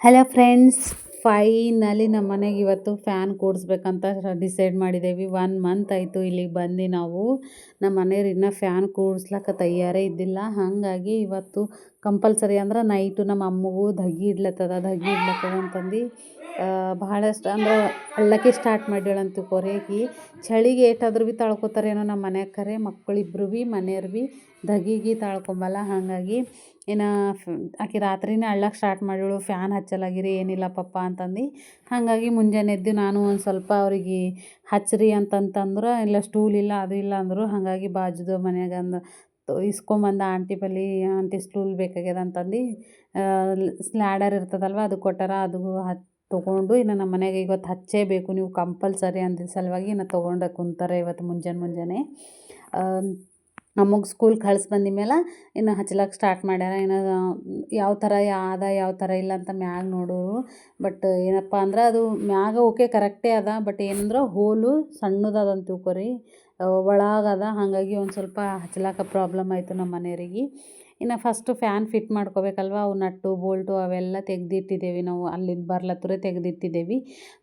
Hello friends finally ನಮ್ಮ ಮನೆಗೆ ಇವತ್ತು ಫ್ಯಾನ್ ಕೂಡಿಸ್ಬೇಕಂತ ಡಿಸೈಡ್ ಮಾಡಿದ್ದೇವೆ ಒನ್ ಮಂತ್ ಆಯಿತು ಇಲ್ಲಿಗೆ ಬಂದು ನಾವು ನಮ್ಮ ಮನೆಯವ್ರು ಇನ್ನೂ ಫ್ಯಾನ್ ಕೂಡ್ಸ್ಲಕ್ಕ ತಯಾರೇ ಇದ್ದಿಲ್ಲ. ಹಾಗಾಗಿ ಇವತ್ತು ಕಂಪಲ್ಸರಿ ಅಂದ್ರೆ ನೈಟು ನಮ್ಮ ಅಮ್ಮಗೂ ಧಗಿ ಇಡ್ಲತ್ತದ ಧಗಿ ಇಡ್ಲತ್ತದ ಅಂತಂದು ಭಾಳಷ್ಟು ಅಂದ್ರೆ ಅಳ್ಳಕ್ಕೆ ಸ್ಟಾರ್ಟ್ ಮಾಡ್ಯಾಳಂತ ಕೊರೆಗೆ ಚಳಿಗೆ ಏಟಾದ್ರೂ ಭೀ ತಳ್ಕೊತಾರೇನೋ ನಮ್ಮ ಮನ್ಯಾಗ ಖರೆ ಮಕ್ಕಳಿಬ್ರು ಭೀ, ಮನೆಯವ್ರು ಭೀ ಧಗಿಗೆ ತಾಳ್ಕೊಂಬಲ್ಲ. ಹಾಗಾಗಿ ಏನು ಆಕೆ ರಾತ್ರಿನೇ ಅಳ್ಳಕ್ಕೆ ಸ್ಟಾರ್ಟ್ ಮಾಡ್ಯಾಳು ಫ್ಯಾನ್ ಹಚ್ಚಲಾಗಿರಿ, ಏನಿಲ್ಲ ಪಪ್ಪ ಅಂತಂದು. ಹಾಗಾಗಿ ಮುಂಜಾನೆ ಎದ್ದು ನಾನು ಒಂದು ಸ್ವಲ್ಪ ಅವ್ರಿಗೆ ಹಚ್ಚಿರಿ ಅಂತಂತಂದ್ರೆ, ಇಲ್ಲ ಸ್ಟೂಲ್ ಇಲ್ಲ, ಅದು ಇಲ್ಲ ಅಂದರು. ಹಾಗಾಗಿ ಬಾಜುದ ಮನ್ಯಾಗ ಅಂದು ಇಸ್ಕೊಂಬಂದ ಆಂಟಿ ಬಳಿ ಆಂಟಿ ಸ್ಟೂಲ್ ಬೇಕಾಗ್ಯದ ಅಂತಂದು. ಸ್ಲ್ಯಾಡರ್ ಇರ್ತದಲ್ವ, ಅದು ಕೊಟ್ಟಾರ, ಅದು ಹತ್ ತೊಗೊಂಡು ಇನ್ನು ನಮ್ಮ ಮನೆಗೆ ಇವತ್ತು ಹಚ್ಚೇಬೇಕು. ನೀವು ಕಂಪಲ್ಸರಿ ಅಂದಿದ್ದ ಸಲುವಾಗಿ ಇನ್ನು ತೊಗೊಂಡು ಕುಂತಾರೆ ಇವತ್ತು ಮುಂಜಾನೆ ಮುಂಜಾನೆ. ನಮಗೆ ಸ್ಕೂಲ್ ಕಳ್ಸಿ ಮೇಲೆ ಇನ್ನು ಹಚ್ಲಕ್ಕೆ ಸ್ಟಾರ್ಟ್ ಮಾಡ್ಯಾರ. ಇನ್ನು ಯಾವ ಥರ ಆದ, ಯಾವ ಥರ ಇಲ್ಲ ಅಂತ ಮ್ಯಾಗ ನೋಡೋರು. ಬಟ್ ಏನಪ್ಪ ಅಂದ್ರೆ ಅದು ಮ್ಯಾಗ ಓಕೆ ಕರೆಕ್ಟೇ ಅದ. ಬಟ್ ಏನಂದ್ರೆ ಹೋಲು ಸಣ್ಣದದ ಅಂತ ತಿಳ್ಕೊರಿ. ಒಳಗದ ಹಾಗಾಗಿ ಒಂದು ಸ್ವಲ್ಪ ಹಚ್ಲಾಕ ಪ್ರಾಬ್ಲಮ್ ಆಯಿತು ನಮ್ಮ ಮನೆಯವ್ರಿಗೆ. ಇನ್ನು ಫಸ್ಟು ಫ್ಯಾನ್ ಫಿಟ್ ಮಾಡ್ಕೋಬೇಕಲ್ವ? ಅವು ನಟ್ಟು ಬೋಲ್ಟು ಅವೆಲ್ಲ ತೆಗೆದಿಟ್ಟಿದ್ದೇವೆ ನಾವು. ಅಲ್ಲಿಂದ ಬರ್ಲತ್ತರ ತೆಗೆದಿಟ್ಟಿದ್ದೇವೆ.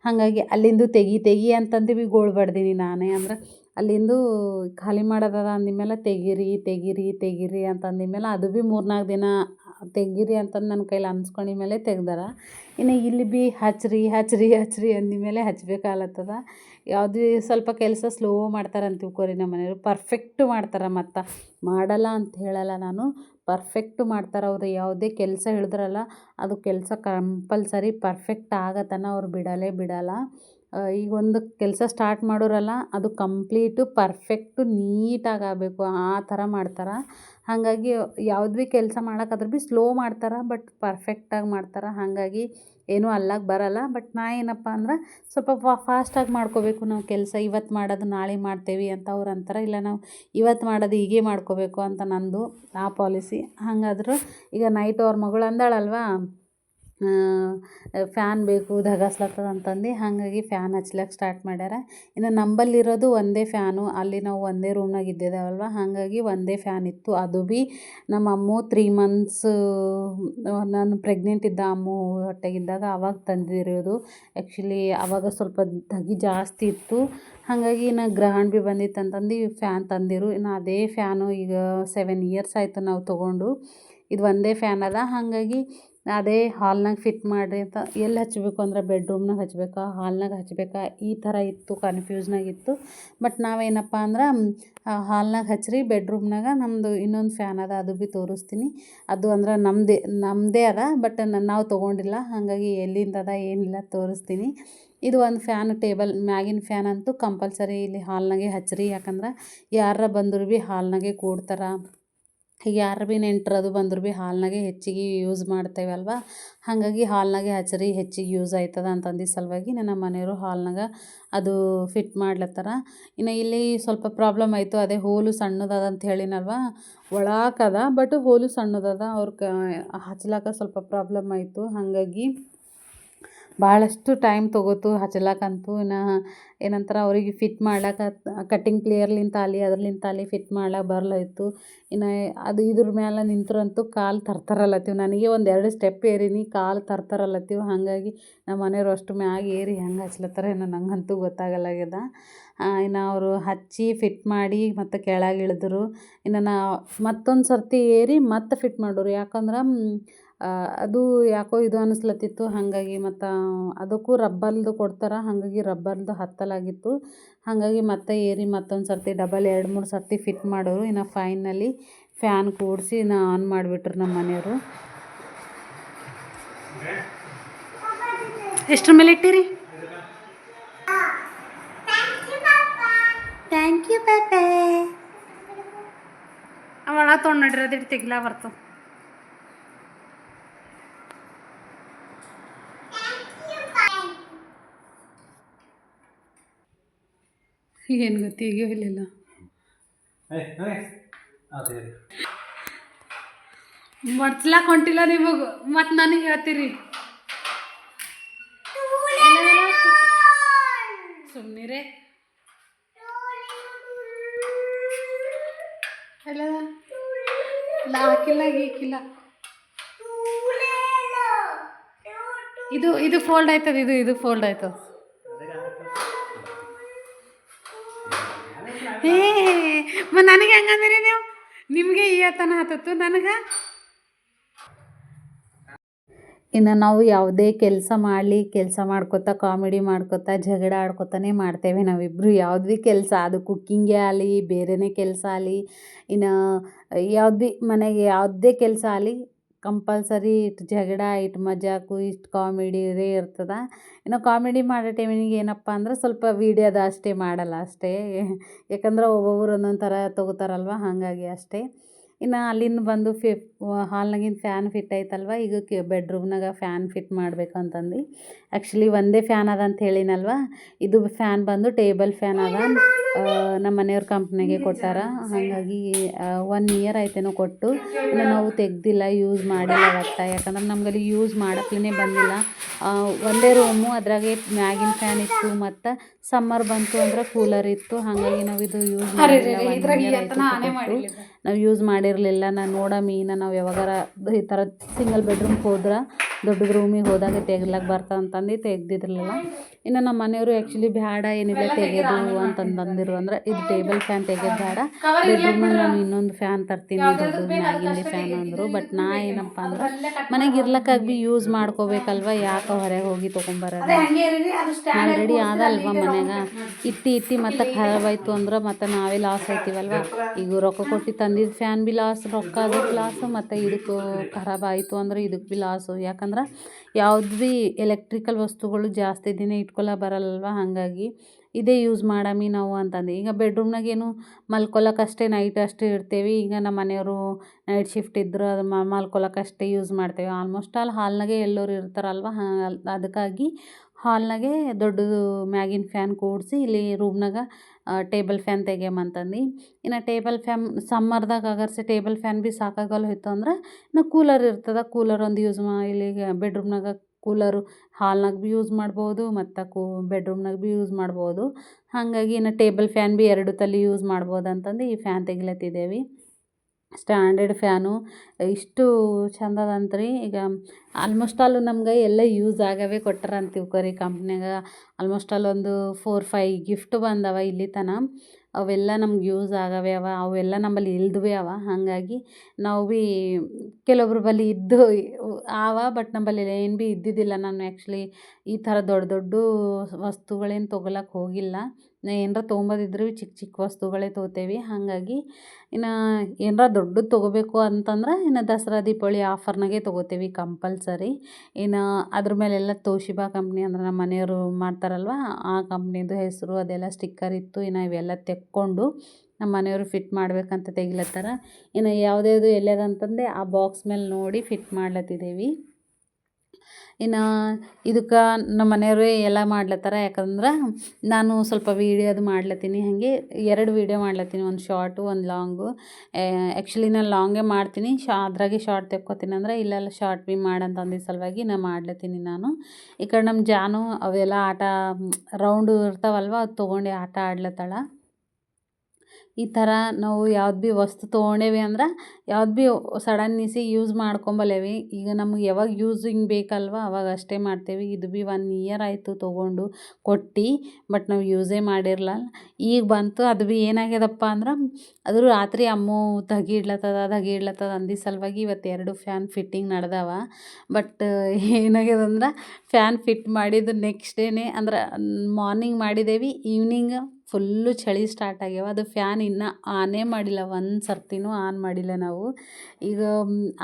ಹಾಗಾಗಿ ಅಲ್ಲಿಂದು ತೆಗಿ ತೆಗಿ ಅಂತಂದು ಗೋಳು ಬಡ್ದೀನಿ ನಾನೇ. ಅಂದ್ರೆ ಅಲ್ಲಿಂದು ಖಾಲಿ ಮಾಡೋದದ ಅಂದಿದ್ಮೇಲೆ ತೆಗೀರಿ ತೆಗೀರಿ ತೆಗೀರಿ ಅಂತ ಅಂದಿದ್ಮೇಲೆ ಅದು ಭೀ ಮೂರ್ನಾಲ್ಕು ದಿನ ತೆಗೀರಿ ಅಂತಂದು ನನ್ನ ಕೈಲಿ ಅನ್ಸ್ಕೊಂಡಿದ್ಮೇಲೆ ತೆಗ್ದಾರ. ಇನ್ನು ಇಲ್ಲಿ ಭೀ ಹಚ್ಚಿರಿ ಹಚ್ಚಿರಿ ಹಚ್ಚಿರಿ ಅಂದಿದ್ಮೇಲೆ ಹಚ್ಬೇಕಾಗ್ಲತ್ತದ ಯಾವುದು ಸ್ವಲ್ಪ ಕೆಲಸ ಸ್ಲೋ ಮಾಡ್ತಾರೆ ಅಂತ ತಿಳ್ಕೊರಿ ನಮ್ಮ ಮನೆಯವರು ಪರ್ಫೆಕ್ಟು ಮಾಡ್ತಾರೆ ಮತ್ತು. ಮಾಡಲ್ಲ ಅಂತ ಹೇಳಲ್ಲ ನಾನು. ಪರ್ಫೆಕ್ಟು ಮಾಡ್ತಾರೆ, ಅವರು ಯಾವುದೇ ಕೆಲಸ ಹೇಳಿದ್ರಲ್ಲ, ಅದು ಕೆಲಸ ಕಂಪಲ್ಸರಿ ಪರ್ಫೆಕ್ಟ್ ಆಗೋ ತನಕ ಅವ್ರು ಬಿಡಲೇ ಬಿಡಲ್ಲ. ಈಗ ಒಂದು ಕೆಲಸ ಸ್ಟಾರ್ಟ್ ಮಾಡೋರಲ್ಲ, ಅದು ಕಂಪ್ಲೀಟು ಪರ್ಫೆಕ್ಟು ನೀಟಾಗಿ ಆಗಬೇಕು, ಆ ಥರ ಮಾಡ್ತಾರೆ. ಹಾಗಾಗಿ ಯಾವ್ದು ಭೀ ಕೆಲಸ ಮಾಡೋಕ್ಕಾದ್ರೂ ಭೀ ಸ್ಲೋ ಮಾಡ್ತಾರೆ ಬಟ್ ಪರ್ಫೆಕ್ಟಾಗಿ ಮಾಡ್ತಾರೆ. ಹಾಗಾಗಿ ಏನೂ ಅಲ್ಲಾಗ ಬರಲ್ಲ. ಬಟ್ ನಾ ಏನಪ್ಪ ಅಂದ್ರೆ ಸ್ವಲ್ಪ ಫಾಸ್ಟಾಗಿ ಮಾಡ್ಕೋಬೇಕು ನಾವು ಕೆಲಸ. ಇವತ್ತು ಮಾಡೋದು ನಾಳೆ ಮಾಡ್ತೇವೆ ಅಂತ ಅವ್ರು ಅಂತಾರೆ. ಇಲ್ಲ ನಾವು ಇವತ್ತು ಮಾಡೋದು ಹೀಗೆ ಮಾಡ್ಕೋಬೇಕು ಅಂತ ನಂದು ಆ ಪಾಲಿಸಿ ಹಾಗಾದ್ರೂ ಈಗ ನೈಟ್ ಅವ್ರ ಮಗಳು ಅಂದಾಳಲ್ವ? ಫ್ಯಾನ್ ಬೇಕು ಧಗಸ್ಲತ್ತದ ಅಂತಂದು ಹಾಗಾಗಿ ಫ್ಯಾನ್ ಹಚ್ಲಕ್ಕೆ ಸ್ಟಾರ್ಟ್ ಮಾಡ್ಯಾರ. ಇನ್ನು ನಂಬಲ್ಲಿರೋದು ಒಂದೇ ಫ್ಯಾನು, ಅಲ್ಲಿ ನಾವು ಒಂದೇ ರೂಮ್ನಾಗ ಇದ್ದಿದ್ದೇವಲ್ವ? ಹಾಗಾಗಿ ಒಂದೇ ಫ್ಯಾನ್ ಇತ್ತು. ಅದು ಭೀ ನಮ್ಮ ಅಮ್ಮು ತ್ರೀ ಮಂತ್ಸ್ ನಾನು ಪ್ರೆಗ್ನೆಂಟ್ ಇದ್ದ ಅಮ್ಮು ಹೊಟ್ಟೆಗಿದ್ದಾಗ ಅವಾಗ ತಂದಿರೋದು. ಆ್ಯಕ್ಚುಲಿ ಆವಾಗ ಸ್ವಲ್ಪ ಧಗೆ ಜಾಸ್ತಿ ಇತ್ತು. ಹಾಗಾಗಿ ನಾ ಗ್ರಹಣ ಭೀ ಬಂದಿತ್ತು ಅಂತಂದು ಫ್ಯಾನ್ ತಂದಿರು. ಇನ್ನು ಅದೇ ಫ್ಯಾನು ಈಗ ಸೆವೆನ್ ಇಯರ್ಸ್ ಆಯಿತು ನಾವು ತೊಗೊಂಡು. ಇದು ಒಂದೇ ಫ್ಯಾನ್ ಅದ. ಹಾಗಾಗಿ ಅದೇ ಹಾಲ್ನಾಗ ಫಿಟ್ ಮಾಡಿರಿ ಅಂತ ಎಲ್ಲಿ ಹಚ್ಚಬೇಕು ಅಂದ್ರೆ ಬೆಡ್ರೂಮ್ನಾಗ ಹಚ್ಬೇಕಾ, ಹಾಲ್ನಾಗ ಹಚ್ಬೇಕಾ? ಈ ಥರ ಇತ್ತು ಕನ್ಫ್ಯೂಸ್ನಾಗಿತ್ತು ಬಟ್ ನಾವೇನಪ್ಪ ಅಂದ್ರೆ ಹಾಲ್ನಾಗ ಹಚ್ಚಿರಿ ಬೆಡ್ರೂಮ್ನಾಗ ನಮ್ಮದು ಇನ್ನೊಂದು ಫ್ಯಾನ್ ಅದ, ಅದು ಭೀ ತೋರಿಸ್ತೀನಿ. ಅದು ಅಂದ್ರೆ ನಮ್ಮದೇ ನಮ್ಮದೇ ಅದ ಬಟ್ ನಾವು ತೊಗೊಂಡಿಲ್ಲ. ಹಾಗಾಗಿ ಎಲ್ಲಿಂದ ಅದ, ಏನಿಲ್ಲ, ತೋರಿಸ್ತೀನಿ. ಇದು ಒಂದು ಫ್ಯಾನ್ ಟೇಬಲ್ ಮ್ಯಾಗಿನ ಫ್ಯಾನ್ ಅಂತೂ ಕಂಪಲ್ಸರಿ ಇಲ್ಲಿ ಹಾಲ್ನಾಗೆ ಹಚ್ಚಿರಿ ಯಾಕಂದ್ರೆ ಯಾರ ಬಂದರೂ ಭೀ ಹಾಲ್ನಾಗೆ ಕೂಡ್ತಾರೆ. ಈಗ ಯಾರು ಭೀ ನೆಂಟ್ರದು ಬಂದರೂ ಭೀ ಹಾಲ್ನಾಗೆ ಹೆಚ್ಚಿಗೆ ಯೂಸ್ ಮಾಡ್ತೇವಲ್ವ ಹಾಗಾಗಿ ಹಾಲ್ನಾಗೆ ಹಚ್ಚರಿ ಹೆಚ್ಚಿಗೆ ಯೂಸ್ ಆಯ್ತದ ಅಂತಂದಿದ್ದ ಸಲುವಾಗಿ ನನ್ನ ಮನೆಯವರು ಹಾಲ್ನಾಗ ಅದು ಫಿಟ್ ಮಾಡ್ಲತ್ತಾರ. ಇನ್ನು ಇಲ್ಲಿ ಸ್ವಲ್ಪ ಪ್ರಾಬ್ಲಮ್ ಆಯಿತು, ಅದೇ ಹೋಲು ಸಣ್ಣದದ ಅಂತ ಹೇಳಿನಲ್ವ? ಒಳಕದ, ಬಟ್ ಹೋಲು ಸಣ್ಣದದ ಅವ್ರ ಕ ಹಚ್ಲಾಕ ಸ್ವಲ್ಪ ಪ್ರಾಬ್ಲಮ್ ಆಯಿತು. ಹಾಗಾಗಿ ಭಾಳಷ್ಟು ಟೈಮ್ ತೊಗೋತು, ಹಚ್ಲಾಕಂತೂ, ಇನ್ನು ಏನಂತಾರೆ ಅವ್ರಿಗೆ ಫಿಟ್ ಮಾಡ್ಲಾಕ ಕಟ್ಟಿಂಗ್ ಪ್ಲೇಯರ್ಲಿಂತ ಅಲ್ಲಿ ಅದ್ರಲಿಂತ ಅಲ್ಲಿ ಫಿಟ್ ಮಾಡ್ಲಾಕ ಬರ್ಲಾಯ್ತು. ಇನ್ನು ಅದು ಇದ್ರ ಮೇಲೆ ನಿಂತ್ರಂತೂ ಕಾಲು ತರ್ತರಲ್ಲತ್ತೀವಿ. ನನಗೆ ಒಂದು ಎರಡು ಸ್ಟೆಪ್ ಏರಿನಿ, ಕಾಲು ತರ್ತಾರಲ್ಲತ್ತೀವಿ. ಹಾಗಾಗಿ ನಮ್ಮ ಮನೆಯವ್ರು ಅಷ್ಟು ಮ್ಯಾಗ ಏರಿ ಹೆಂಗೆ ಹಚ್ಲತ್ತಾರ ಏನೋ ನಂಗಂತೂ ಗೊತ್ತಾಗಲ್ಲಾಗ್ಯದ ಇನ್ನು ಅವರು ಹಚ್ಚಿ ಫಿಟ್ ಮಾಡಿ ಮತ್ತು ಕೆಳಗೆ ಇಳಿದ್ರು ಇನ್ನು ನಾ ಮತ್ತೊಂದು ಸರ್ತಿ ಏರಿ ಮತ್ತೆ ಫಿಟ್ ಮಾಡೋರು. ಯಾಕಂದ್ರೆ ಅದು ಯಾಕೋ ಇದು ಅನಿಸ್ಲತ್ತಿತ್ತು. ಹಾಗಾಗಿ ಮತ್ತು ಅದಕ್ಕೂ ರಬ್ಬರ್ದು ಕೊಡ್ತಾರೆ. ಹಾಗಾಗಿ ರಬ್ಬರ್ದು ಹತ್ತಲಾಗಿತ್ತು. ಹಾಗಾಗಿ ಮತ್ತೆ ಏರಿ ಮತ್ತೊಂದು ಸರ್ತಿ ಡಬಲ್ ಎರಡು ಮೂರು ಸರ್ತಿ ಫಿಟ್ ಮಾಡೋರು. ಇನ್ನು ಫೈನಲಿ ಫ್ಯಾನ್ ಕೂಡಿಸಿ ನಾ ಆನ್ ಮಾಡಿಬಿಟ್ರು ನಮ್ಮ ಮನೆಯವರು. ಎಷ್ಟರ ಮೇಲೆ ಇಟ್ಟಿರಿ? ಥ್ಯಾಂಕ್ ಯು ಪಾಪೆ ಅವಳ ತೊಗೊಂಡ್ರಿ ಅದಿಟ್ಟು ತೆಗಿಲ ಬರ್ತದೆ ಏನು ಗೊತ್ತಿ ಈಗ ಇಲ್ಲಿಲ್ಲ. ಮಡ್ಸ್ಲಾಕ್ ಹೊಂಟಿಲ್ಲ ನಿಮಗೆ ಮತ್ತೆ ನನಗೆ ಹೇಳ್ತೀರಿ. ಸುಮ್ಮನಿರೇ ಅಲ್ಲ ಹಾಕಿಲ್ಲ ಗೀಕಿಲ್ಲ ಇದು ಇದು ಫೋಲ್ಡ್ ಆಯ್ತದ ಇದು ಇದು ಫೋಲ್ಡ್ ಆಯ್ತದ ಏ ನನಗೆ ಹಂಗಂದ್ರಿ ನೀವು ನಿಮಗೆ ಈ ಆತನ ಹತ್ತತ್ತು, ನನಗೆ? ಇನ್ನು ನಾವು ಯಾವುದೇ ಕೆಲಸ ಮಾಡಲಿ, ಕೆಲಸ ಮಾಡ್ಕೋತಾ, ಕಾಮಿಡಿ ಮಾಡ್ಕೋತಾ, ಜಗಳ ಆಡ್ಕೊತಾನೆ ಮಾಡ್ತೇವೆ. ನಾವಿಬ್ಬರು ಯಾವ್ದು ಕೆಲಸ, ಅದು ಕುಕ್ಕಿಂಗೇ ಆಗಲಿ, ಬೇರೆನೇ ಕೆಲಸ ಆಗಲಿ, ಇನ್ನು ಯಾವ್ದು ಮನೆಗೆ ಯಾವುದೇ ಕೆಲಸ ಆಗಲಿ ಕಂಪಲ್ಸರಿ ಇಷ್ಟು ಜಗಳ ಇಷ್ಟು ಮಜಾಕು, ಇಷ್ಟು ಕಾಮಿಡಿ ಇರೇ ಇರ್ತದೆ. ಇನ್ನು ಕಾಮಿಡಿ ಮಾಡೋ ಟೈಮಿಗೆ ಏನಪ್ಪ ಅಂದ್ರೆ ಸ್ವಲ್ಪ ವೀಡಿಯೋದ ಅಷ್ಟೇ ಮಾಡಲ್ಲ ಅಷ್ಟೇ. ಯಾಕಂದ್ರೆ ಒಬ್ಬೊಬ್ರು ಒಂದೊಂದು ಥರ ತೊಗೋತಾರಲ್ವ, ಹಾಗಾಗಿ ಅಷ್ಟೇ. ಇನ್ನು ಅಲ್ಲಿಂದ ಬಂದು ಫಿ ಹಾಲ್ನಾಗಿನ ಫ್ಯಾನ್ ಫಿಟ್ ಆಯ್ತಲ್ವ ಈಗ ಕೆ ಬೆಡ್ರೂಮ್ನಾಗ ಫ್ಯಾನ್ ಫಿಟ್ ಮಾಡಬೇಕು ಅಂತಂದು ಆ್ಯಕ್ಚುಲಿ ಒಂದೇ ಫ್ಯಾನ್ ಅದ ಅಂತ ಹೇಳಿನಲ್ವ? ಇದು ಫ್ಯಾನ್ ಬಂದು ಟೇಬಲ್ ಫ್ಯಾನ್ ಅದ. ನಮ್ಮ ಮನೆಯವ್ರ ಕಂಪ್ನಿಗೆ ಕೊಟ್ಟಾರ. ಹಾಗಾಗಿ ಒನ್ ಇಯರ್ ಆಯ್ತೇನೋ ಕೊಟ್ಟು. ಇನ್ನು ನಾವು ತೆಗ್ದಿಲ್ಲ ಯೂಸ್ ಮಾಡಿಲ್ಲ ಅವತ್ತ ಯಾಕಂದ್ರೆ ನಮ್ಗಲ್ಲಿ ಯೂಸ್ ಮಾಡಕ್ಲೇ ಬಂದಿಲ್ಲ. ಒಂದೇ ರೂಮು ಅದ್ರಾಗೆ ಮ್ಯಾಗಿನ ಫ್ಯಾನ್ ಇತ್ತು ಮತ್ತು ಸಮ್ಮರ್ ಬಂತು ಅಂದ್ರೆ ಕೂಲರ್ ಇತ್ತು. ಹಾಗಾಗಿ ನಾವು ಇದು ಯೂಸ್ ಮಾಡಿಲ್ಲ. ನಾವು ಯೂಸ್ ಮಾಡಿರಲಿಲ್ಲ. ನಾನು ನೋಡೋ ಇನ್ನು ನಾವು ಯಾವಾಗಾರ ಈ ಥರ ಸಿಂಗಲ್ ಬೆಡ್ರೂಮ್ಗೆ ಹೋದ್ರೆ ದೊಡ್ಡದು ರೂಮಿಗೆ ಹೋದಾಗ ತೆಗಿಲಕ್ಕೆ ಬರ್ತದೆ ಅಂತಂದು ತೆಗ್ದಿದ್ರಲ್ಲ ಇನ್ನು ನಮ್ಮ ಮನೆಯವರು ಆ್ಯಕ್ಚುಲಿ ಬೇಡ ಏನಿಲ್ಲ ತೆಗೆದು ಅಂತಂದು ಅಂದಿರು ಅಂದ್ರೆ ಇದು ಟೇಬಲ್ ಫ್ಯಾನ್ ತೆಗೆದು ಬೇಡ ಬೆಡ್ರೂಮ್ನಾಗ ನಾನು ಇನ್ನೊಂದು ಫ್ಯಾನ್ ತರ್ತೀನಿ, ದೊಡ್ಡದು ಮ್ಯಾಗಿಂದು ಫ್ಯಾನ್ ಅಂದರು. ಬಟ್ ನಾ ಏನಪ್ಪ ಅಂದ್ರೆ, ಮನೆಗೆ ಇರ್ಲಕ್ಕಾಗಿ ಭೀ ಯೂಸ್ ಮಾಡ್ಕೋಬೇಕಲ್ವ, ಯಾಕೆ ಹೊರಗೆ ಹೋಗಿ ತೊಗೊಂಬರೋದು. ಆಲ್ರೆಡಿ ಆದಲ್ವ ಮನ್ಯಾಗ ಇತ್ತಿ ಇತ್ತಿ ಮತ್ತೆ ಖರಾಬ್ ಆಯಿತು ಅಂದ್ರೆ ಮತ್ತೆ ನಾವೇ ಲಾಸ್ ಆಯ್ತೀವಲ್ವ? ಈಗ ರೊಕ್ಕ ಕೊಟ್ಟು ತಂದಿದ್ದು ಫ್ಯಾನ್ ಬಿ ಲಾಸ್ ರೊಕ್ಕ ಅದಕ್ಕೆ ಲಾಸು ಮತ್ತು ಇದಕ್ಕೂ ಖರಾಬಾಯಿತು ಅಂದ್ರೆ ಇದಕ್ಕೆ ಬಿ ಲಾಸು ಯಾಕಂದ್ರೆ ಯಾವ್ದು ಭೀ ಎಲೆಕ್ಟ್ರಿಕಲ್ ವಸ್ತುಗಳು ಜಾಸ್ತಿ ದಿನ ಇಟ್ಕೊಳ ಬರಲ್ವ? ಹಾಗಾಗಿ ಇದೇ ಯೂಸ್ ಮಾಡಮಿ ನಾವು ಅಂತಂದು. ಈಗ ಬೆಡ್ರೂಮ್ನಾಗೇನು ಮಲ್ಕೊಳಕ್ಕೆ ಅಷ್ಟೇ ನೈಟ್ ಅಷ್ಟೇ ಇಡ್ತೇವೆ. ಈಗ ನಮ್ಮ ಮನೆಯವರು ನೈಟ್ ಶಿಫ್ಟ್ ಇದ್ದರು ಅದು ಮಲ್ಕೊಳಕ್ಕೆ ಅಷ್ಟೇ ಯೂಸ್ ಮಾಡ್ತೇವೆ. ಆಲ್ಮೋಸ್ಟ್ ಆಲ್ ಹಾಲ್ನಾಗೆ ಎಲ್ಲರೂ ಇರ್ತಾರಲ್ವ? ಅದಕ್ಕಾಗಿ ಹಾಲ್ನಾಗೆ ದೊಡ್ಡದು ಮ್ಯಾಗಿನ ಫ್ಯಾನ್ ಕೂಡಿಸಿ ಇಲ್ಲಿ ರೂಮ್ನಾಗ ಟೇಬಲ್ ಫ್ಯಾನ್ ತೆಗ್ಯಂಬಂತಂದು ಇನ್ನು ಟೇಬಲ್ ಫ್ಯಾನ್ ಸಮ್ಮರ್ದಾಗ ಅಗರ್ಸೆ ಟೇಬಲ್ ಫ್ಯಾನ್ ಭೀ ಸಾಕಾಗಲ್ಲ ಹೋಯ್ತು ಅಂದ್ರೆ ಇನ್ನು ಕೂಲರ್ ಇರ್ತದೆ. ಕೂಲರ್ ಒಂದು ಯೂಸ್ ಮಾ, ಇಲ್ಲಿಗೆ ಬೆಡ್ರೂಮ್ನಾಗ ಕೂಲರು ಹಾಲ್ನಾಗ ಭೀ ಯೂಸ್ ಮಾಡ್ಬೋದು, ಮತ್ತು ಕೂ ಬೆಡ್ರೂಮ್ನಾಗ ಭೀ ಯೂಸ್ ಮಾಡ್ಬೋದು. ಹಾಗಾಗಿ ಇನ್ನು ಟೇಬಲ್ ಫ್ಯಾನ್ ಭೀ ಎರಡು ತಲೆ ಯೂಸ್ ಮಾಡ್ಬೋದು ಅಂತಂದು ಈ ಫ್ಯಾನ್ ತೆಗಿಲತ್ತಿದ್ದೇವೆ. ಸ್ಟ್ಯಾಂಡರ್ಡ್ ಫ್ಯಾನು, ಇಷ್ಟು ಚಂದ ಅಂತ ರೀ ಈಗ ಆಲ್ಮೋಸ್ಟ್ ಆಲ್ ನಮ್ಗೆ ಎಲ್ಲ ಯೂಸ್ ಆಗವೇ ಕೊಟ್ಟಾರ ಅಂತ ತಿಳ್ಕೊರಿ ಕಂಪ್ನ್ಯಾಗ ಆಲ್ಮೋಸ್ಟ್ ಆಲ್ ಒಂದು ಫೋರ್ ಫೈ ಗಿಫ್ಟ್ ಬಂದವ ಇಲ್ಲಿ ತನಕ ಅವೆಲ್ಲ ನಮ್ಗೆ ಯೂಸ್ ಆಗವೆ ಅವ, ಅವೆಲ್ಲ ನಮ್ಮಲ್ಲಿ ಇಲ್ದವೇ ಅವ. ಹಾಗಾಗಿ ನಾವು ಭೀ ಕೆಲವೊಬ್ರ ಬಳಿ ಇದ್ದು ಅವ ಬಟ್ ನಂಬಲ್ಲಿ ಏನು ಭೀ ಇದ್ದಿದ್ದಿಲ್ಲ. ನಾನು ಆ್ಯಕ್ಚುಲಿ ಈ ಥರ ದೊಡ್ಡ ದೊಡ್ಡ ವಸ್ತುಗಳೇನು ತೊಗೊಳಕ್ಕೆ ಹೋಗಿಲ್ಲ. ಏನರ ತೊಗೊಂಬೋದಿದ್ರೂ ಚಿಕ್ಕ ಚಿಕ್ಕ ವಸ್ತುಗಳೇ ತೊಗೋತೇವೆ. ಹಾಗಾಗಿ ಇನ್ನು ಏನರ ದೊಡ್ಡದು ತೊಗೋಬೇಕು ಅಂತಂದ್ರೆ ಇನ್ನು ದಸರಾ, ದೀಪಾವಳಿ ಆಫರ್ನಾಗೆ ತೊಗೋತೇವೆ ಕಂಪಲ್ಸರಿ. ಇನ್ನು ಅದ್ರ ಮೇಲೆಲ್ಲ ತೋಶಿಬಾ ಕಂಪ್ನಿ ಅಂದ್ರೆ ನಮ್ಮ ಮನೆಯವರು ಮಾಡ್ತಾರಲ್ವ, ಆ ಕಂಪ್ನಿದು ಹೆಸರು ಅದೆಲ್ಲ ಸ್ಟಿಕ್ಕರ್ ಇತ್ತು, ಇನ್ನು ಇವೆಲ್ಲ ತೆಕ್ಕೊಂಡು ನಮ್ಮ ಮನೆಯವರು ಫಿಟ್ ಮಾಡ್ಬೇಕಂತ ತೆಗಿಲತ್ತಾರ. ಇನ್ನು ಯಾವುದ್ಯಾವುದು ಎಲ್ಲದ ಅಂತಂದೆ ಆ ಬಾಕ್ಸ್ ಮೇಲೆ ನೋಡಿ ಫಿಟ್ ಮಾಡ್ಲತ್ತಿದ್ದೇವೆ ಇನ್ನು ಇದಕ್ಕೆ ನಮ್ಮ ಮನೆಯವರು ಎಲ್ಲ ಮಾಡ್ಲತ್ತಾರ. ಯಾಕಂದ್ರೆ ನಾನು ಸ್ವಲ್ಪ ವೀಡಿಯೋದು ಮಾಡ್ಲತ್ತೀನಿ. ಹಾಗೆ ಎರಡು ವೀಡಿಯೋ ಮಾಡ್ಲತ್ತೀನಿ. ಒಂದು ಶಾರ್ಟು ಒಂದು ಲಾಂಗು ಆ್ಯಕ್ಚುಲಿ ನಾನು ಲಾಂಗೇ ಮಾಡ್ತೀನಿ. ಶಾ, ಅದ್ರಾಗೆ ಶಾರ್ಟ್ ತೆಕ್ಕೋತೀನಿ ಅಂದ್ರೆ ಇಲ್ಲೆಲ್ಲ ಶಾರ್ಟ್ ಭೀ ಅಂದಿದ್ದ ಸಲುವಾಗಿ ನಾನು ಮಾಡ್ಲತ್ತೀನಿ ನಾನು. ಈ ಕಡೆ ನಮ್ಮ ಜಾನು ಅವೆಲ್ಲ ಆಟ ರೌಂಡು ಇರ್ತಾವಲ್ವ, ಅದು ತೊಗೊಂಡು ಆಟ ಆಡ್ಲತ್ತಾಳ. ಈ ಥರ ನಾವು ಯಾವ್ದು ಭೀ ವಸ್ತು ತೊಗೊಂಡೇವಿ ಅಂದ್ರೆ ಯಾವ್ದು ಭೀ ಸಡನ್ನಿಸಿ ಯೂಸ್ ಮಾಡ್ಕೊಂಬಲ್ಲೇವಿ ಈಗ ನಮ್ಗೆ ಯಾವಾಗ ಯೂಸಿಂಗ್ ಬೇಕಲ್ವ ಅವಾಗ ಅಷ್ಟೇ ಮಾಡ್ತೇವೆ. ಇದು ಭೀ ಒನ್ ಇಯರ್ ಆಯಿತು ತೊಗೊಂಡು ಕೊಟ್ಟು ಬಟ್ ನಾವು ಯೂಸೇ ಮಾಡಿರಲ್ಲ ಈಗ ಬಂತು ಅದು ಭೀ ಏನಾಗ್ಯದಪ್ಪ ಅಂದ್ರೆ ಅದು ರಾತ್ರಿ ಅಮ್ಮು ತೆಗಿ ಇಡ್ಲತ್ತದ ತೆಗಿ ಇಡ್ಲತ್ತದ ಅಂದಿದ್ದ ಸಲುವಾಗಿ ಇವತ್ತು ಎರಡು ಫ್ಯಾನ್ ಫಿಟ್ಟಿಂಗ್ ನಡೆದವ. ಬಟ್ ಏನಾಗ್ಯದಂದ್ರೆ ಫ್ಯಾನ್ ಫಿಟ್ ಮಾಡಿದ್ದು ನೆಕ್ಸ್ಟ್ ಡೇನೇ ಅಂದ್ರೆ ಮಾರ್ನಿಂಗ್ ಮಾಡಿದ್ದೇವೆ ಈವ್ನಿಂಗ್ ಫುಲ್ಲು ಚಳಿ ಸ್ಟಾರ್ಟ್ ಆಗ್ಯಾವ. ಅದು ಫ್ಯಾನ್ ಇನ್ನೂ ಆನೇ ಮಾಡಿಲ್ಲ, ಒಂದು ಸರ್ತಿನೂ ಆನ್ ಮಾಡಿಲ್ಲ ನಾವು. ಈಗ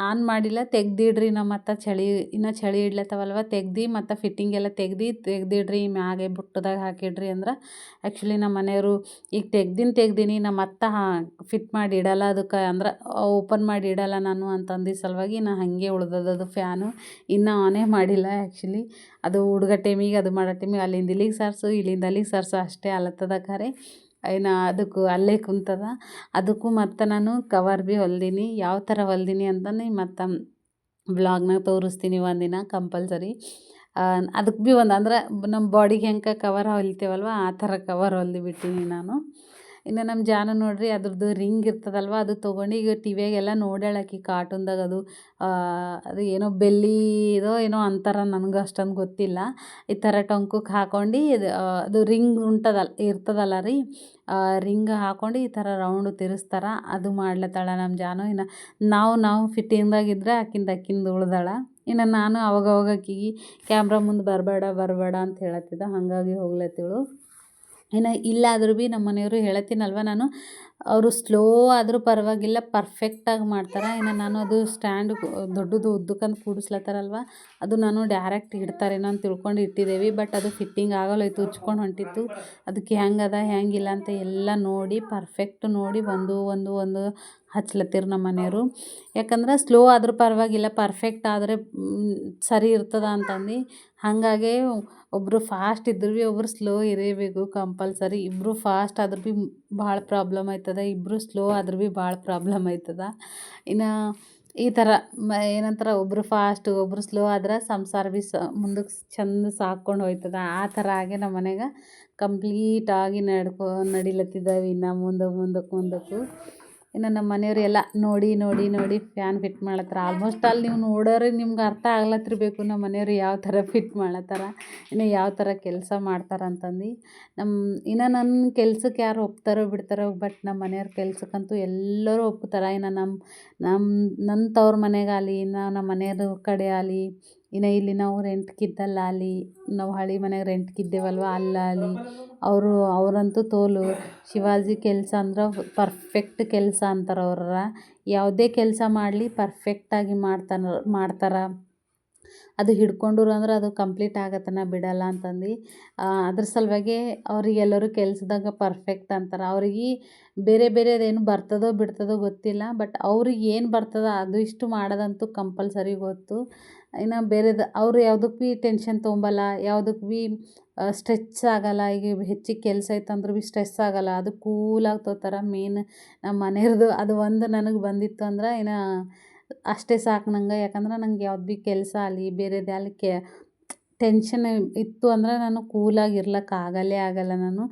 ಆನ್ ಮಾಡಿಲ್ಲ, ತೆಗ್ದಿಡ್ರಿ ನಮ್ಮ ಮತ್ತು ಚಳಿ, ಇನ್ನೂ ಚಳಿ ಇಡ್ಲತ್ತವಲ್ವ, ತೆಗ್ದು ಮತ್ತು ಫಿಟ್ಟಿಂಗ್ ಎಲ್ಲ ತೆಗ್ದು, ತೆಗ್ದಿಡ್ರಿ ಮ್ಯಾಗೆ ಬುಟ್ಟದಾಗ ಹಾಕಿಡ್ರಿ ಅಂದ್ರೆ ಆ್ಯಕ್ಚುಲಿ ನಮ್ಮ ಮನೆಯವರು ಈಗ ತೆಗ್ದಿನ ತೆಗ್ದೀನಿ ನಮ್ಮ ಅತ್ತ ಫಿಟ್ ಮಾಡಿ ಇಡಲ್ಲ ಅದಕ್ಕೆ ಅಂದ್ರೆ ಓಪನ್ ಮಾಡಿ ಇಡಲ್ಲ ನಾನು ಅಂತಂದು ಸಲುವಾಗಿ ನಾ ಹಾಗೆ ಉಳ್ದದ ಅದು ಫ್ಯಾನು. ಇನ್ನು ಆನೇ ಮಾಡಿಲ್ಲ ಆ್ಯಕ್ಚುಲಿ ಅದು ಹುಡುಗ ಟೈಮಿಗೆ ಅದು ಮಾಡೋ ಟೈಮಿಗೆ ಅಲ್ಲಿಂದ ಇಲ್ಲಿಗೆ ಸಾರಿಸು, ಇಲ್ಲಿಂದ ಅಲ್ಲಿಗೆ ಸಾರಿಸು, ಅಷ್ಟೇ ಆಲತ್ತದ ಖರೆ ಇನ್ನು ಅದಕ್ಕೂ ಅಲ್ಲೇ ಕುಂತದ. ಅದಕ್ಕೂ ಮತ್ತು ನಾನು ಕವರ್ ಭೀ ಹೊಲ್ದೀನಿ. ಯಾವ ಥರ ಹೊಲ್ದೀನಿ ಅಂತಲೇ ಮತ್ತು ಬ್ಲಾಗ್ನಾಗ ತೋರಿಸ್ತೀನಿ ಒಂದಿನ ಕಂಪಲ್ಸರಿ ಅದಕ್ಕೆ ಭೀ ಒಂದು ಅಂದ್ರೆ ನಮ್ಮ ಬಾಡಿಗೆ ಹೆಂಗೆ ಕವರ್ ಹೊಲಿತೇವಲ್ವ, ಆ ಥರ ಕವರ್ ಹೊಲ್ದು ಬಿಟ್ಟೀನಿ ನಾನು. ಇನ್ನು ನಮ್ಮ ಜಾನು ನೋಡ್ರಿ ಅದ್ರದ್ದು ರಿಂಗ್ ಇರ್ತದಲ್ವ, ಅದು ತೊಗೊಂಡು ಈಗ ಟಿವಿಯಾಗೆಲ್ಲ ನೋಡ್ಯಾಳ ಆಕಿ ಕಾರ್ಟೂನ್ದಾಗ ಅದು ಅದು ಏನೋ ಬೆಲ್ಲಿದೋ ಏನೋ ಅಂತಾರ ನನಗೂ ಅಷ್ಟೊಂದು ಗೊತ್ತಿಲ್ಲ. ಈ ಥರ ಟೊಂಕಕ್ಕೆ ಹಾಕೊಂಡು ಇದು ಅದು ರಿಂಗ್ ಉಂಟದಲ್ಲ ಇರ್ತದಲ್ಲ ರೀ ರಿಂಗ್ ಹಾಕೊಂಡು ಈ ಥರ ರೌಂಡ್ ತಿರ್ಗಿಸ್ತಾರ ಅದು ಮಾಡ್ಲತ್ತಾಳ ನಮ್ಮ ಜಾನು. ಇನ್ನು ನಾವು ನಾವು ಫಿಟ್ಟಿಂಗ್ದಾಗಿದ್ರೆ ಆಕಿಂದ ಆಕಿಂದು ಉಳ್ದಾಳ. ಇನ್ನು ನಾನು ಅವಾಗವಾಗ ಅವಾಗ ಆಕಿಗೆ ಕ್ಯಾಮ್ರಾ ಮುಂದೆ ಬರಬೇಡ ಬರಬೇಡ ಅಂತ ಹೇಳತ್ತಿದ್ದ. ಹಾಗಾಗಿ ಹೋಗ್ಲತ್ತಿಳು. ಇನ್ನು ಇಲ್ಲಾದರೂ ಭೀ ನಮ್ಮ ಮನೆಯವರು ಹೇಳತ್ತೀನಲ್ವ ನಾನು, ಅವರು ಸ್ಲೋ ಆದರೂ ಪರವಾಗಿಲ್ಲ ಪರ್ಫೆಕ್ಟಾಗಿ ಮಾಡ್ತಾರೆ. ಇನ್ನು ನಾನು ಅದು ಸ್ಟ್ಯಾಂಡ್ ದೊಡ್ಡದು ಉದ್ದಕ್ಕಂತ ಕೂಡಿಸ್ಲತ್ತಾರಲ್ವ, ಅದು ನಾನು ಡೈರೆಕ್ಟ್ ಇಡ್ತಾರೇನೋ ಅಂತ ತಿಳ್ಕೊಂಡು ಇಟ್ಟಿದ್ದೇವೆ. ಬಟ್ ಅದು ಫಿಟ್ಟಿಂಗ್ ಆಗಲ್ಲೋಯ್ತು ಉಚ್ಕೊಂಡು ಹೊಂಟಿತ್ತು. ಅದಕ್ಕೆ ಹೆಂಗದ, ಹೆಂಗಿಲ್ಲ ಅಂತ ಎಲ್ಲ ನೋಡಿ ಪರ್ಫೆಕ್ಟ್ ನೋಡಿ, ಒಂದು ಒಂದು ಒಂದು ಹಚ್ಲತ್ತೀರು ನಮ್ಮ ಮನೆಯವರು. ಯಾಕಂದ್ರೆ ಸ್ಲೋ ಆದರೂ ಪರವಾಗಿಲ್ಲ ಪರ್ಫೆಕ್ಟ್ ಆದರೆ ಸರಿ ಇರ್ತದ ಅಂತಂದು. ಹಾಗಾಗಿ ಒಬ್ಬರು ಫಾಸ್ಟ್ ಇದ್ರು ಭೀ ಒಬ್ಬರು ಸ್ಲೋ ಇರಬೇಕು ಕಂಪಲ್ಸರಿ. ಇಬ್ಬರು ಫಾಸ್ಟ್ ಆದರೂ ಭೀ ಭಾಳ ಪ್ರಾಬ್ಲಮ್ ಆಯ್ತದ. ಇಬ್ಬರು ಸ್ಲೋ ಆದರೂ ಭೀ ಭಾಳ ಪ್ರಾಬ್ಲಮ್ ಆಯ್ತದ. ಇನ್ನು ಈ ಥರ ಮ ಏನಂತಾರೆ ಒಬ್ಬರು ಫಾಸ್ಟ್ ಒಬ್ಬರು ಸ್ಲೋ ಆದ್ರೆ ಸಂಸಾರ ಭೀ ಸ ಮುಂದಕ್ಕೆ ಚಂದ ಸಾಕ್ಕೊಂಡು ಹೋಯ್ತದ. ಆ ಥರ ಆಗಿ ನಮ್ಮ ಮನೆಗೆ ಕಂಪ್ಲೀಟಾಗಿ ನಡ್ಕೊ ನಡಿಲತ್ತಿದ್ದಾವೆ ಇನ್ನು ಮುಂದೆ ಮುಂದಕ್ಕೆ ಮುಂದಕ್ಕೂ ಇನ್ನು ನಮ್ಮ ಮನೆಯವ್ರು ಎಲ್ಲ ನೋಡಿ ನೋಡಿ ನೋಡಿ ಫ್ಯಾನ್ ಫಿಟ್ ಮಾಡ್ಲತ್ತಾರ ಆಲ್ಮೋಸ್ಟ್ ಅಲ್ಲಿ ನೀವು ನೋಡೋರೆ ನಿಮ್ಗೆ ಅರ್ಥ ಆಗ್ಲತ್ತಿರ್ಬೇಕು ನಮ್ಮ ಮನೆಯವ್ರು ಯಾವ ಥರ ಫಿಟ್ ಮಾಡ್ಲತ್ತಾರ ಇನ್ನು ಯಾವ ಥರ ಕೆಲಸ ಮಾಡ್ತಾರ ಅಂತಂದು. ನಮ್ಮ ಇನ್ನು ನನ್ನ ಕೆಲ್ಸಕ್ಕೆ ಯಾರು ಒಪ್ತಾರೋ ಬಿಡ್ತಾರೋ ಬಟ್ ನಮ್ಮ ಮನೆಯವ್ರ ಕೆಲ್ಸಕ್ಕಂತೂ ಎಲ್ಲರೂ ಒಪ್ತಾರೆ. ಇನ್ನು ನಮ್ಮ ನಮ್ಮ ನನ್ನ ತವ್ರ ಮನೆಗಾಗಲಿ ಇನ್ನು ನಮ್ಮ ಮನೆಯವ್ರ ಕಡೆ ಆಗಲಿ ಇನ್ನು ಇಲ್ಲಿ ನಾವು ರೆಂಟ್ಗಿದ್ದಲ್ಲಾಗಲಿ ನಾವು ಹಳೆ ಮನೆಗೆ ರೆಂಟ್ಗಿದ್ದೇವಲ್ವ ಅಲ್ಲಾಲಿ ಅವರು, ಅವರಂತೂ ತೋಲು. ಶಿವಾಜಿ ಕೆಲಸ ಅಂದ್ರೆ ಪರ್ಫೆಕ್ಟ್ ಕೆಲಸ ಅಂತಾರೆ ಅವ್ರ ಯಾವುದೇ ಕೆಲಸ ಮಾಡಲಿ ಪರ್ಫೆಕ್ಟಾಗಿ ಮಾಡ್ತಾನ, ಮಾಡ್ತಾರೆ. ಅದು ಹಿಡ್ಕೊಂಡ್ರು ಅಂದ್ರೆ ಅದು ಕಂಪ್ಲೀಟ್ ಆಗತನ ಬಿಡಲ್ಲ ಅಂತಂದು. ಅದ್ರ ಸಲುವಾಗಿ ಅವ್ರಿಗೆ ಎಲ್ಲರೂ ಕೆಲ್ಸದಾಗ ಪರ್ಫೆಕ್ಟ್ ಅಂತಾರೆ. ಅವ್ರಿಗೆ ಬೇರೆ ಬೇರೆದೇನು ಬರ್ತದೋ ಬಿಡ್ತದೋ ಗೊತ್ತಿಲ್ಲ ಬಟ್ ಅವ್ರಿಗೆ ಏನು ಬರ್ತದ ಅದು ಇಷ್ಟು ಮಾಡೋದಂತೂ ಕಂಪಲ್ಸರಿ ಗೊತ್ತು. ಇನ್ನು ಬೇರೆದು, ಅವರು ಯಾವುದಕ್ಕೆ ಭೀ ಟೆನ್ಷನ್ ತೊಗೊಂಬಲ್ಲ ಯಾವುದಕ್ಕೆ ಭೀ ಸ್ಟ್ರೆಚ್ ಆಗಲ್ಲ, ಈಗ ಹೆಚ್ಚಿಗೆ ಕೆಲಸ ಐತಂದ್ರೂ ಭೀ ಸ್ಟ್ರೆಸ್ ಆಗಲ್ಲ, ಅದು ಕೂಲಾಗಿ ತೋತಾರ ಮೇನ್ ನಮ್ಮ ಮನೆಯವ್ರದ್ದು ಅದು ಒಂದು ನನಗೆ ಬಂದಿತ್ತು ಅಂದ್ರೆ ಇನ್ನು ಅಷ್ಟೇ ಸಾಕು ನಂಗೆ. ಯಾಕಂದ್ರೆ ನಂಗೆ ಯಾವ್ದು ಭೀ ಕೆಲಸ ಆಗಲಿ ಬೇರೆದು ಆಗಲಿ ಕೆ ಟೆನ್ಷನ್ ಇತ್ತು ಅಂದ್ರೆ ನಾನು ಕೂಲಾಗಿ ಆಗಲ್ಲೇ ಆಗಲ್ಲ ನಾನು.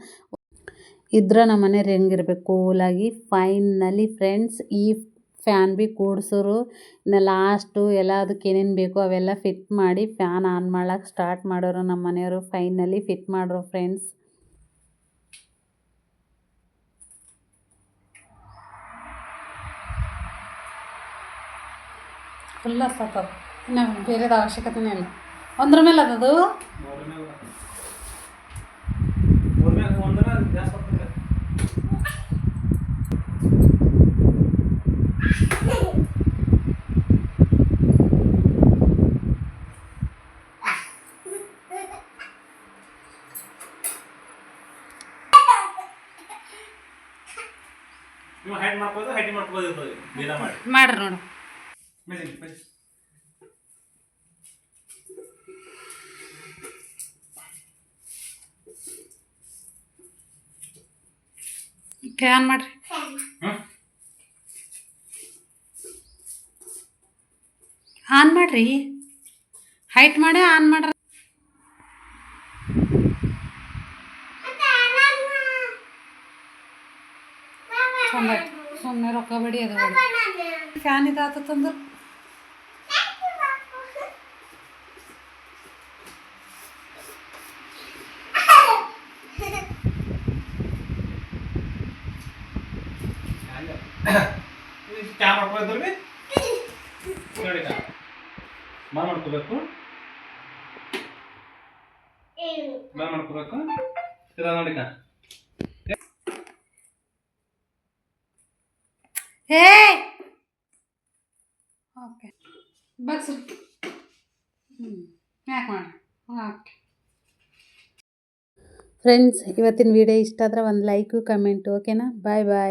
ಇದ್ರೆ ನಮ್ಮ ಮನೆಯವ್ರು ಹೆಂಗಿರ್ಬೇಕು? ಕೂಲಾಗಿ ಫೈನಲಿ ಫ್ರೆಂಡ್ಸ್ ಈ ಫ್ಯಾನ್ ಭೀ ಕೂಡ್ಸೋರು. ಇನ್ನು ಲಾಸ್ಟು ಎಲ್ಲ ಅದಕ್ಕೆ ಏನೇನು ಬೇಕು ಅವೆಲ್ಲ ಫಿಟ್ ಮಾಡಿ ಫ್ಯಾನ್ ಆನ್ ಮಾಡೋಕ್ಕೆ ಸ್ಟಾರ್ಟ್ ಮಾಡೋರು ನಮ್ಮ ಮನೆಯವರು. ಫೈನಲಿ ಫಿಟ್ ಮಾಡ್ರು ಫ್ರೆಂಡ್ಸ್ ಫುಲ್ ಸಾಕದು ಇನ್ನು ಬೇರೆದು ಅವಶ್ಯಕತೆನೇ ಇಲ್ಲ. ಒಂದ್ರ ಮೇಲೆ ಅದದು ಮಾಡ್ರಿ ನೋಡು. ಮೆಜಿಂಗ್ ಮೆಜಿಂಗ್ ಫ್ಯಾನ್ ಮಾಡ್ರಿ ಆನ್ ಮಾಡ್ರಿ ಹೈಟ್ ಮಾಡೇ ಆನ್ ಮಾಡ್ರಿ ಸುಮ್ಮನೆ ರೊಕ್ಕ ಬಡಿ ಅದು ಫ್ಯಾನ್ ಫ್ಯಾನ್ ಇದಾತಂದ್ರೆ ಮಾಡ್ಕೊಳ್ತೀವಿ ನೋಡಿ ಮಾ ಮಾಡ್ಕೋಬೇಕು. ಮಾ ಮಾಡ್ಕೋಬೇಕು. ಇದ ನೋಡಿಕ ಹೇ! ಓಕೆ. ಬಗ್ಸ್ರಿ ಹ್ಞೂ ಯಾಕೆ ಮಾಡ್ರಿ ಓಕೆ ಫ್ರೆಂಡ್ಸ್ ಇವತ್ತಿನ ವಿಡಿಯೋ ಇಷ್ಟ ಆದ್ರೆ ಒಂದು ಲೈಕು ಕಮೆಂಟು ಓಕೆನಾ ಬಾಯ್ ಬಾಯ್